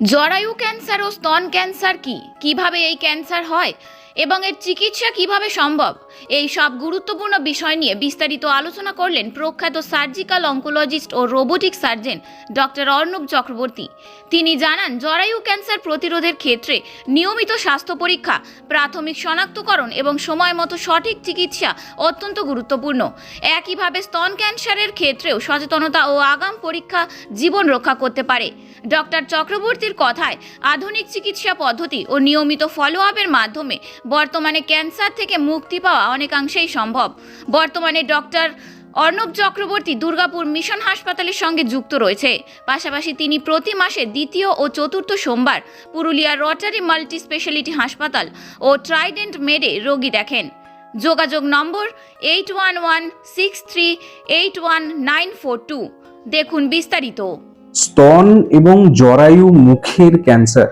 জরায়ু ক্যান্সার ও স্তন ক্যান্সার কি? কীভাবে এই ক্যান্সার হয়? এবং এর চিকিৎসা কীভাবে সম্ভব? এই সব গুরুত্বপূর্ণ বিষয় নিয়ে বিস্তারিত আলোচনা করলেন প্রখ্যাত সার্জিক্যাল অঙ্কোলজিস্ট ও robotic surgeon doctor Arnab Chakraborty. তিনি জানান, জরায়ু ক্যান্সার প্রতিরোধের ক্ষেত্রে নিয়মিত স্বাস্থ্য পরীক্ষা, প্রাথমিক শনাক্তকরণ এবং সময় মতো সঠিক চিকিৎসা অত্যন্ত গুরুত্বপূর্ণ। একইভাবে স্তন ক্যান্সারের ক্ষেত্রেও সচেতনতা ও আগাম পরীক্ষা জীবন রক্ষা করতে পারে। ডক্টর চক্রবর্তীর কথায় আধুনিক চিকিৎসা পদ্ধতি ও নিয়মিত ফলো আপের মাধ্যমে বর্তমানে ক্যান্সার থেকে মুক্তি পাওয়া অনেকাংশেই সম্ভব। বর্তমানে ডক্টর অর্ণব চক্রবর্তী দুর্গাপুর মিশন হাসপাতালের সঙ্গে যুক্ত রয়েছে। পাশাপাশি তিনি প্রতি মাসে দ্বিতীয় ও চতুর্থ সোমবার পুরুলিয়ার রটারি মাল্টি স্পেশালিটি হাসপাতাল ও ট্রাইডেন্ট মেডে রোগী দেখেন। যোগাযোগ নম্বর eight one one six three eight one nine four two দেখুন বিস্তারিত। স্তন এবং জরায়ু মুখের ক্যান্সার,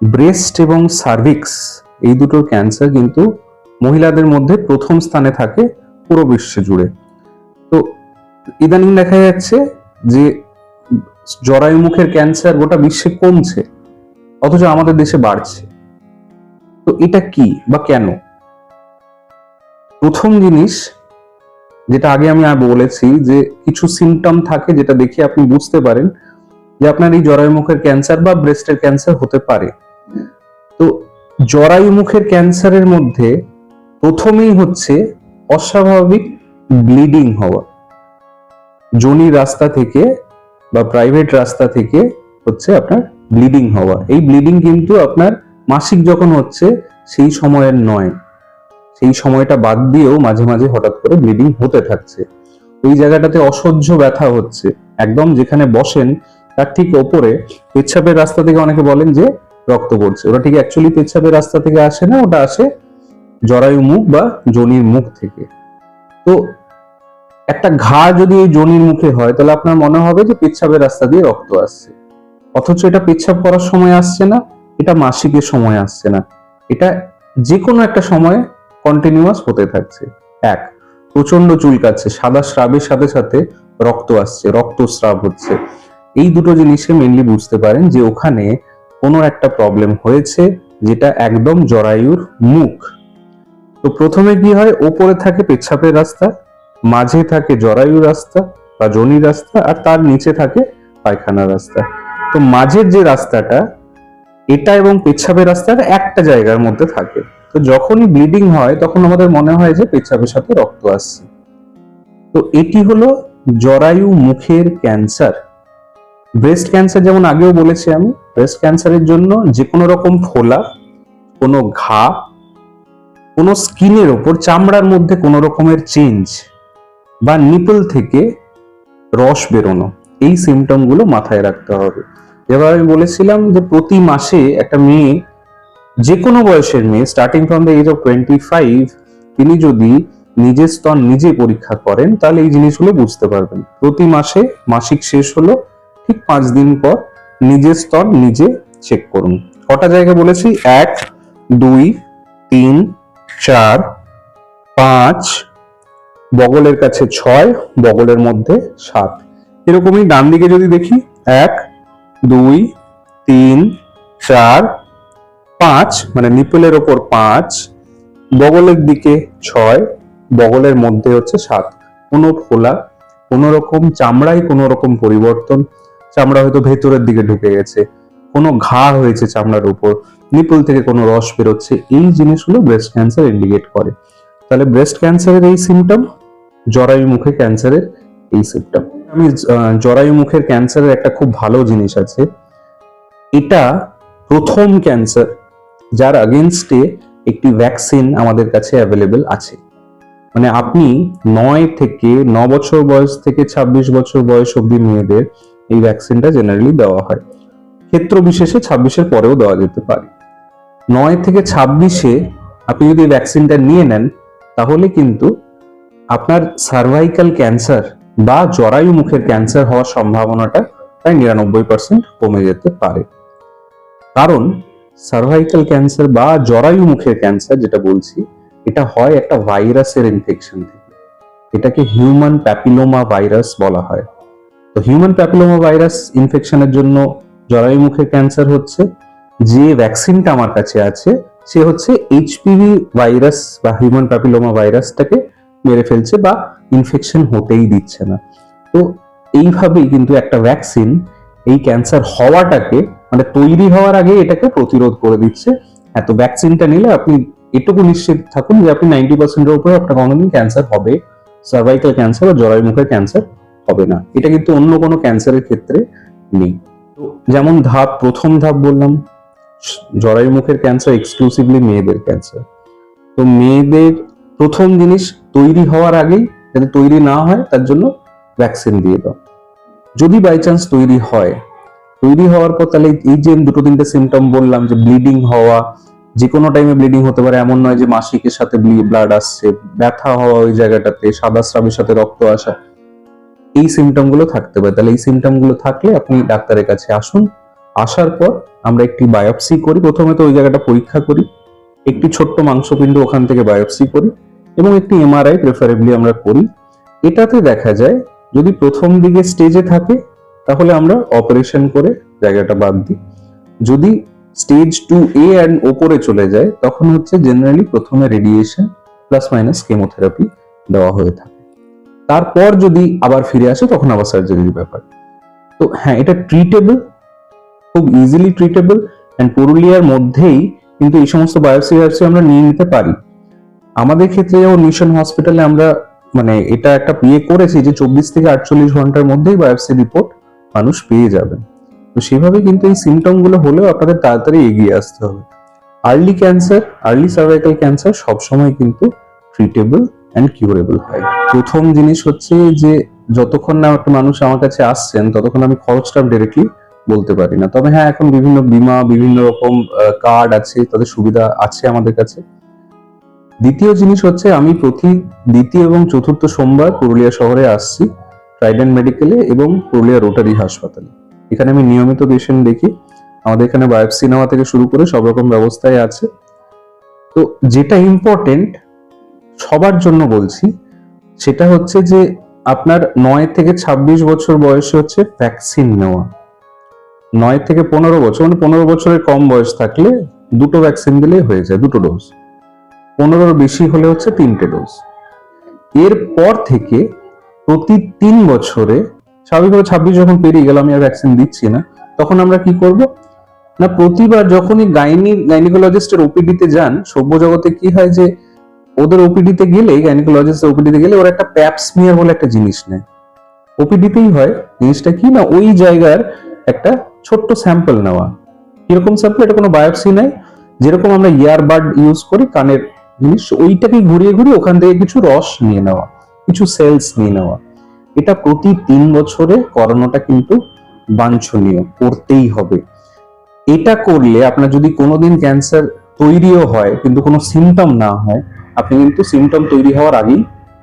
ব্রেস্ট এবং সার্ভিক্স, এই দুটোর ক্যান্সার কিন্তু মহিলাদের মধ্যে প্রথম স্থানে থাকে পুরো বিশ্ব জুড়ে। তো ইদানিং দেখা যাচ্ছে যে জরায়ু মুখের ক্যান্সার গোটা বিশ্বে কমছে, অথচ আমাদের দেশে বাড়ছে। তো এটা কি বা কেন? প্রথম জিনিস যেটা আগে আমি বলেছি যে কিছু সিমটম থাকে যেটা দেখে আপনি বুঝতে পারেন যে আপনার এই জরায়ু মুখের ক্যান্সার বা ব্রেস্টের ক্যান্সার হতে পারে। তো জরায়ু মুখের ক্যান্সারের মধ্যে প্রথমেই হচ্ছে অস্বাভাবিক ব্লিডিং হওয়া। যোনির রাস্তা থেকে বা প্রাইভেট রাস্তা থেকে হচ্ছে আপনার ব্লিডিং হওয়া। এই ব্লিডিং কিন্তু আপনার মাসিক যখন হচ্ছে সেই সময়ের নয়। সেই সময়টা বাদ দিয়েও মাঝে মাঝে হঠাৎ করে ব্লিডিং হতে থাকছে। ওই জায়গাটাতে অসহ্য ব্যথা হচ্ছে। একদম যেখানে বসেন, তার ঠিক ওপরে পেচ্ছাপের রাস্তা থেকে অনেকে বলেন যে রক্ত পড়ছে। ওটা ঠিক অ্যাকচুয়ালি পেচ্ছাপের রাস্তা থেকে আসে না, ওটা আসে জরায়ু মুখ বা যোনির মুখ থেকে। তো একটা ঘা যদি এই যোনির মুখে হয়, তাহলে আপনার মনে হবে যে পেচ্ছাপের রাস্তা দিয়ে রক্ত আসছে। অথচ এটা পেচ্ছাপ করার সময় আসছে না, এটা মাসিকের সময় আসছে না। এটা যে কোনো একটা সময়ে কন্টিনিউয়াস হতে থাকছে। এক প্রচণ্ড চুলকাচ্ছে সাদা স্রাবের সাথে সাথে রক্ত আসছে, রক্তস্রাব হচ্ছে। এই দুটো জিনিসে মেনলি বুঝতে পারেন যে ওখানে কোনো একটা প্রবলেম হয়েছে যেটা একদম জরায়ুর মুখ। তো প্রথমে কি হয়, ওপরে থাকে পেচ্ছাপের রাস্তা, মাঝে থাকে জরায়ু রাস্তা বা জনি রাস্তা, আর তার নিচে থাকে পায়খানা রাস্তা। তো মাঝের যে রাস্তাটা, এটা এবং পেচ্ছাপের রাস্তাটা একটা জায়গার মধ্যে থাকে। তো যখনই ব্লিডিং হয়, তখন আমাদের মনে হয় যে পেচ্ছাপের সাথে রক্ত আসছে। তো এটি হলো জরায়ু মুখের ক্যান্সার। ব্রেস্ট ক্যান্সার যেমন আগেও বলেছি আমি ব্রেস্ট ক্যান্সারের জন্য যে কোনো রকম ফোলা, কোনো ঘা, কোনো স্কিনের ওপর চামড়ার মধ্যে কোনো রকমের চেঞ্জ বা নিপল থেকে রস বেরোনো, এই সিমটমগুলো মাথায় রাখতে হবে। এবার আমি বলেছিলাম যে প্রতি মাসে একটা মেয়ে যে কোনো বয়সের মেয়ে starting from the age of twenty five তিনি যদি নিজের স্তর নিজে পরীক্ষা করেন, তাহলে এই জিনিসগুলো বুঝতে পারবেন। প্রতি মাসে মাসিক শেষ হলো, ঠিক পাঁচ দিন পর নিজের স্তর নিজে চেক করুন। কটা জায়গা বলেছি? এক, দুই, তিন, চার, পাঁচ, বগলের কাছে ছয়, বগলের মধ্যে সাত। এরকমই ডান দিকে যদি দেখি, এক, দুই, তিন, চার পাঁচ মানে নিপলের ওপর পাঁচ, বগলের দিকে ছয়, বগলের মধ্যে হচ্ছে সাত। কোনো ফোলা, কোনো রকম চামড়ায় কোনো রকম পরিবর্তন, চামড়া হয়তো ভেতরের দিকে ঢুকে গেছে, কোনো ঘা হয়েছে চামড়ার উপর, নিপল থেকে কোনো রস বেরোচ্ছে, এই জিনিসগুলো ব্রেস্ট ক্যান্সার ইন্ডিকেট করে। তাহলে ব্রেস্ট ক্যান্সারের এই সিমটম জরায়ু মুখে ক্যান্সারের এই সিমটম আমি জরায়ু মুখের ক্যান্সারের একটা খুব ভালো জিনিস আছে। এটা প্রথম ক্যান্সার যার আগেনস্টে একটি ভ্যাকসিন আমাদের কাছে অ্যাভেলেবেল আছে। মানে আপনি নয় থেকে ন বছর বয়স থেকে ২৬ বছর বয়স অবধি মেয়েদের এই ভ্যাকসিনটা জেনারেলি দেওয়া হয়। ক্ষেত্র বিশেষে ছাব্বিশের পরেও দেওয়া যেতে পারে। নয় থেকে ছাব্বিশে আপনি যদি ভ্যাকসিনটা নিয়ে নেন, তাহলে কিন্তু আপনার সার্ভাইকাল ক্যান্সার বা জরায়ু মুখের ক্যান্সার হওয়ার সম্ভাবনাটা প্রায় নিরানব্বই পার্সেন্ট কমে যেতে পারে। কারণ সার্ভাইকাল ক্যান্সার বা জরায়ু মুখের ক্যান্সার যেটা বলছি, এটা হয় একটা ভাইরাসের ইনফেকশন থেকে। এটাকে হিউম্যান প্যাপিলোমা ভাইরাস বলা হয়। তো হিউম্যান প্যাপিলোমা ভাইরাস ইনফেকশনের জন্য জরায়ু মুখের ক্যান্সার হচ্ছে। যে ভ্যাকসিনটা আমার কাছে আছে, সে হচ্ছে এইচপিভি ভাইরাস বা হিউম্যান প্যাপিলোমা ভাইরাসটাকে মেরে ফেলছে বা ইনফেকশন হতেই দিচ্ছে না। তো এইভাবেই কিন্তু একটা ভ্যাকসিন এই ক্যান্সার হওয়াটাকে মানে তৈরি হওয়ার আগে এটাকে প্রতিরোধ করে দিচ্ছে। এত ভ্যাকসিনটা নিলে আপনি এটুকু নিশ্চিত থাকুন যে আপনি নাইনটি পার্সেন্টের উপরে আপনার কোনোদিন ক্যান্সার হবে। সার্ভাইকাল ক্যান্সার বা জরায়ু মুখের ক্যান্সার হবে না। এটা কিন্তু অন্য কোনো ক্যান্সারের ক্ষেত্রে নেই। তো যেমন ধাপ, প্রথম ধাপ বললাম জরায়ু মুখের ক্যান্সার এক্সক্লুসিভলি মেয়েদের ক্যান্সার তো মেয়েদের প্রথম জিনিস তৈরি হওয়ার আগেই যাতে তৈরি না হয়, তার জন্য ভ্যাকসিন দিয়ে দাও। যদি বাই চান্স তৈরি হয় তৈরি হওয়ার পর তাহলে এই যে দুটো তিনটে সিমটম বললাম যে ব্লিডিং হওয়া, যে কোনো টাইমে ব্লিডিং হতে পারে, এমন নয় যে মাসিকের সাথে ব্লাড আসছে, ব্যথা হওয়া ওই জায়গাটাতে, সাদা স্রাবের সাথে রক্ত আসা, এই সিমটমগুলো থাকতে পারে। তাহলে এই সিমটমগুলো থাকলে আপনি ডাক্তারের কাছে আসুন। আসার পর আমরা একটি বায়োপসি করি। প্রথমে তো ওই জায়গাটা পরীক্ষা করি। একটি ছোট্ট মাংসপিণ্ড ওখান থেকে বায়োপসি করি এবং একটি এমআরআই প্রেফারেবলি আমরা করি। এটাতে দেখা যায়, যদি প্রথম দিকে স্টেজে থাকে তাহলে আমরা অপারেশন করে জায়গাটা বাদ দিই। যদি স্টেজ টু এ অ্যান্ড ওপরে চলে যায়, তখন হচ্ছে জেনারেলি প্রথমে রেডিয়েশন প্লাস মাইনাস কেমোথেরাপি দেওয়া হয়ে থাকে। তারপর যদি আবার ফিরে আসে, তখন আবার সার্জারির ব্যাপার। তো হ্যাঁ এটা ট্রিটেবল খুব ইজিলি ট্রিটেবল অ্যান্ড পুরুলিয়ার মধ্যেই কিন্তু এই সমস্ত বায়োপসি বায়োপসি আমরা নিয়ে নিতে পারি। আমাদের ক্ষেত্রে যেমন মিশন হসপিটালে আমরা মানে এটা একটা ইয়ে করেছি যে চব্বিশ থেকে আটচল্লিশ ঘণ্টার মধ্যেই বায়োপসি রিপোর্ট মানুষ পেয়ে যাবেন তো সেভাবে কিন্তু এই সিমটমগুলো হলেও আপনাদের তাড়াতাড়ি এগিয়ে আসতে হবে। Early cancer early cervical cancer সবসময় কিন্তু ট্রিটেবল অ্যান্ড কিউরেবল হয়। প্রথম জিনিস হচ্ছে যে, যতক্ষণ না একটা মানুষ আমার কাছে আসছেন, ততক্ষণ আমি খরচটা ডিরেক্টলি বলতে পারি না। তবে হ্যাঁ এখন বিভিন্ন বিমা, বিভিন্ন রকম কার্ড আছে, তাদের সুবিধা আছে আমাদের কাছে। দ্বিতীয় জিনিস হচ্ছে, আমি প্রতি, দ্বিতীয় এবং চতুর্থ সোমবার পুরুলিয়া শহরে আসছি। ট্রাইডেন্ট মেডিকেলে এবং পুরুলিয়া রোটারি হাসপাতালে এখানে আমি নিয়মিত পেশেন্ট দেখি। আমাদের এখানে বায়োপসি নেওয়া থেকে শুরু করে সব রকম ব্যবস্থায় আছে। তো যেটা ইম্পর্টেন্ট সবার জন্য বলছি, সেটা হচ্ছে যে আপনার নয় থেকে ছাব্বিশ বছর বয়সে হচ্ছে ভ্যাকসিন নেওয়া। নয় থেকে পনেরো বছর মানে পনেরো বছরের কম বয়স থাকলে দুটো ভ্যাকসিন দিলেই হয়ে যায়, দুটো ডোজ পনেরোর বেশি হলে হচ্ছে তিনটে ডোজ এরপর থেকে প্রতি তিন বছরে, স্বাভাবিকভাবে ছাব্বিশ যখন পেরিয়ে গেল, আমি আর ভ্যাকসিন দিচ্ছি না, তখন আমরা কি করব? না, প্রতিবার যখনই গাইনি গাইনিকোলজিস্টের ওপিডিতে যান সভ্য জগতে কি হয় যে, ওদের ওপিডিতে গেলে গাইনিকোলজিস্ট ওপিডিতে গেলে ওরা একটা প্যাপসমিয়ার বলে একটা জিনিস নেয়। ওপিডিতেই হয়, জিনিসটা কি? না, ওই জায়গার একটা ছোট্ট স্যাম্পল নেওয়া। কীরকম স্যাম্পল এটা কোনো বায়োপসি নাই। যেরকম আমরা ইয়ারবাড ইউজ করি, কানের জিনিস ওইটাকে ঘুরিয়ে ঘুরিয়ে ওখান থেকে কিছু রস নিয়ে নেওয়া। কিছু সেলস নিয়ে নেওয়া। এটা প্রতি তিন বছরে করানোটা কিন্তু বাঞ্ছনীয়, করতেই হবে। এটা করলে আপনার যদি কোনোদিন ক্যান্সার তৈরিও হয়, কিন্তু কোনো সিমটম না হয়, আপনি কিন্তু সিমটম তৈরি হওয়ার আগেই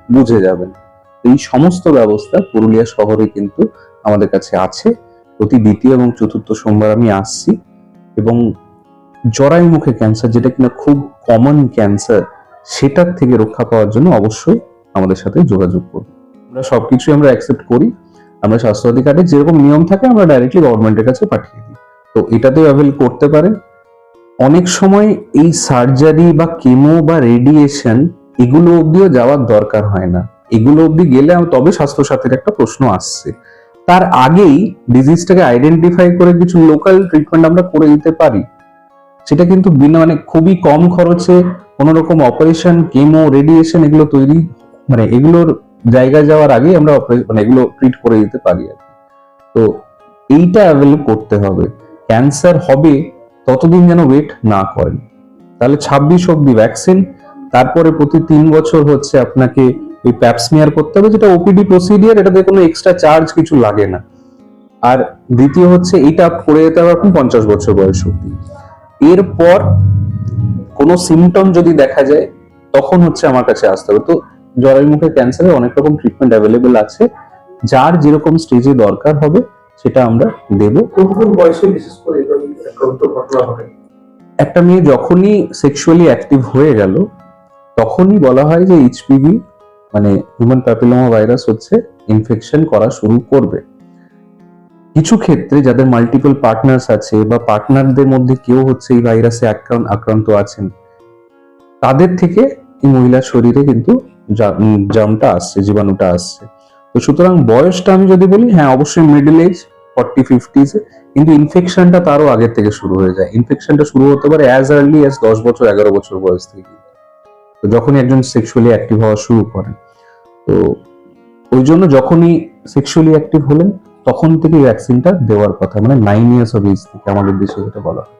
বুঝে যাবেন। এই সমস্ত ব্যবস্থা পুরুলিয়া শহরে কিন্তু আমাদের কাছে আছে। প্রতি দ্বিতীয় এবং চতুর্থ সোমবার আমি আসছি এবং জরায়ু মুখে ক্যান্সার যেটা কিনা খুব কমন ক্যান্সার সেটার থেকে রক্ষা পাওয়ার জন্য অবশ্যই আমাদের সাথে যোগাযোগ করুন। আমরা সবকিছুই আমরা অ্যাকসেপ্ট করি। আমরা স্বাস্থ্যসাথী কার্ডে যেরকম নিয়ম থাকে, আমরা ডাইরেক্টলি গভর্নমেন্টের কাছে পাঠিয়ে দিই। তো এটাতেও অ্যাভেল করতে পারেন অনেক সময় এই সার্জারি বা কেমো বা রেডিয়েশন এগুলো অবধিও যাওয়ার দরকার হয় না। এগুলো অবধি গেলে তবে স্বাস্থ্যসাথীর একটা প্রশ্ন আসছে। তার আগেই ডিজিজটাকে আইডেন্টিফাই করে কিছু লোকাল ট্রিটমেন্ট আমরা করে দিতে পারি। সেটা কিন্তু বিনা মানে খুবই কম খরচে কোনো রকম অপারেশন কেমো রেডিয়েশন এগুলো তৈরি মানে এগুলোর জায়গায় যাওয়ার আগেই আমরা মানে এগুলো ট্রিট করে দিতে পারি আর। তো এইটা অ্যাভেল করতে হবে। ক্যান্সার হবে, ততদিন যেন ওয়েট না করেন। তাহলে ছাব্বিশ অব্দি ভ্যাকসিন তারপরে প্রতি তিন বছর হচ্ছে আপনাকে ওই প্যাপসমিয়ার করতে হবে, যেটা ওপিডি প্রসিডিয়ার এটাতে কোনো এক্সট্রা চার্জ কিছু লাগে না। আর দ্বিতীয় হচ্ছে এটা করে যেতে হবে এখন পঞ্চাশ বছর বয়স অব্দি এরপর কোনো সিমটম যদি দেখা যায়, তখন হচ্ছে আমার কাছে আসতে হবে। তো জরায়ু মুখের ক্যান্সারের অনেক রকম ট্রিটমেন্ট অ্যাভেলেবেল আছে। যার যেরকম স্টেজে দরকার হবে সেটা আমরা দেব। বয়সে বিশেষ করে ঘটনা ঘটে একটা মেয়ে যখনই সেক্সুয়ালি অ্যাক্টিভ হয়ে গেল তখনই বলা হয় যে এইচপিভি মানে হিউম্যান প্যাপিলোমা ভাইরাস হচ্ছে ইনফেকশন করা শুরু করবে। কিছু ক্ষেত্রে যাদের মাল্টিপল পার্টনার্স আছে বা পার্টনারদের মধ্যে কেউ হচ্ছে এই ভাইরাসে আক্রান্ত আক্রান্ত আছেন তাদের থেকে এই মহিলার শরীরে কিন্তু জামটা আসছে, জীবাণুটা আসছে। তো সুতরাং বয়সটা আমি যদি বলি হ্যাঁ অবশ্যই মিডল এজ ফর্টি ফিফটিজ কিন্তু ইনফেকশনটা তারও আগের থেকে শুরু হয়ে যায়। ইনফেকশনটা শুরু হতে পারে অ্যাজ আর্লি অ্যাজ দশ বছর, এগারো বছর বয়স থেকে। তো যখনই একজন সেক্সুয়ালি অ্যাক্টিভ হওয়া শুরু করেন, তো ওই জন্য যখনই সেক্সুয়ালি অ্যাক্টিভ হলেন, তখন থেকে ভ্যাকসিনটা দেওয়ার কথা মানে নাইন ইয়ার্স অফ এজ থেকে আমাদের দেশে যেটা বলা হয়।